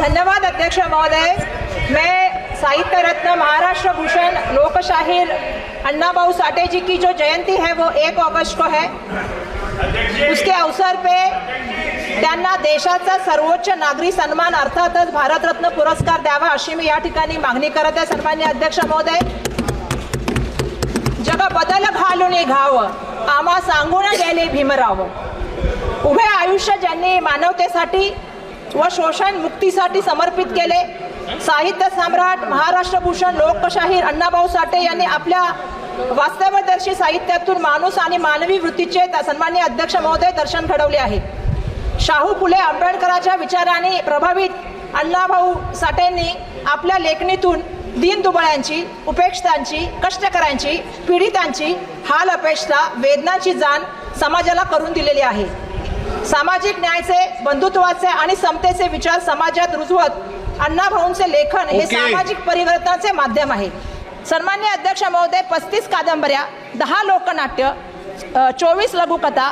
धन्यवाद अध्यक्ष महोदय. मैं साहित्य रत्न महाराष्ट्र भूषण लोकशाहीर अन्ना भाऊ साठे जी की जो जयंती है वो एक ऑगस्ट को है. उसके अवसर पे त्यांना देशाचा सर्वोच्च नागरी सन्मान अर्थातच भारतरत्न पुरस्कार द्यावा अशी मी या ठिकाणी मागणी करत आहे. सन्मान्य अध्यक्ष महोदय जग बदल घालून घाव आम्हा सांगून गेले भीमराव. उभे आयुष्य ज्यांनी मानवतेसाठी व शोषण मुक्तीसाठी समर्पित केले. साहित्य सम्राट महाराष्ट्रभूषण लोकशाहीर अण्णाभाऊ साठे यांनी आपल्या वास्तवदर्शी साहित्यातून माणूस आणि मानवी वृत्तीचे त- सन्माननीय अध्यक्ष महोदय दर्शन घडवले आहे. शाहू फुले आंबेडकरांच्या विचाराने प्रभावित अण्णाभाऊ साठेंनी आपल्या लेखणीतून दीनदुबळ्यांची उपेक्षितांची कष्टकऱ्यांची पीडितांची हाल अपेक्षा वेदनाची जाण समाजाला करून दिलेली आहे. सामाजिक न्यायाचे बंधुत्वाचे आणि समतेचे विचार समाजात रुजवत अण्णाभाऊंचे लेखन हे. सामाजिक परिवर्तनाचे माध्यम आहे सन्मान्य अध्यक्ष महोदय पस्तीस कादंबऱ्या दहा लोकनाट्य चोवीस लघुकथा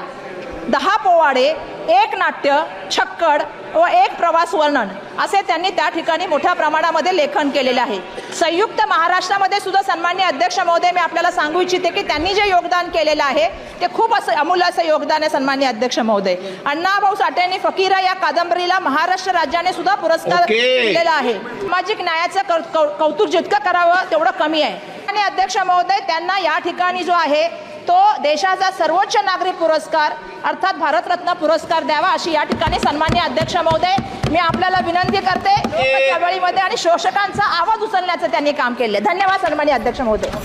दहा पोवाडे एक नाट्य छक्कड व एक प्रवास वर्णन असे त्यांनी त्या ठिकाणी मोठ्या प्रमाणामध्ये लेखन केलेले आहे. संयुक्त महाराष्ट्रामध्ये सुद्धा सन्मान्य अध्यक्ष महोदय मी आपल्याला सांगू इच्छिते की त्यांनी जे योगदान केलेलं आहे ते खूप असं अमूल्य असं योगदान आहे सन्मान्य अध्यक्ष महोदय. अण्णाभाऊ साठेंनी फकीरा या कादंबरीला महाराष्ट्र राज्याने सुद्धा पुरस्कार. दिलेला आहे. सामाजिक न्यायाचं कौतुक जितकं करावं तेवढं कमी आहे. आणि अध्यक्ष महोदय त्यांना या ठिकाणी जो आहे तो देशाचा सर्वोच्च नागरिक पुरस्कार अर्थात भारतरत्न पुरस्कार द्यावा अशी या ठिकाणी सन्मान्य अध्यक्ष महोदय मी आपल्याला विनंती करते. चळवळीमध्ये आणि शोषकांचा आवाज उचलण्याचं त्यांनी काम केले धन्यवाद सन्मान्य अध्यक्ष महोदय.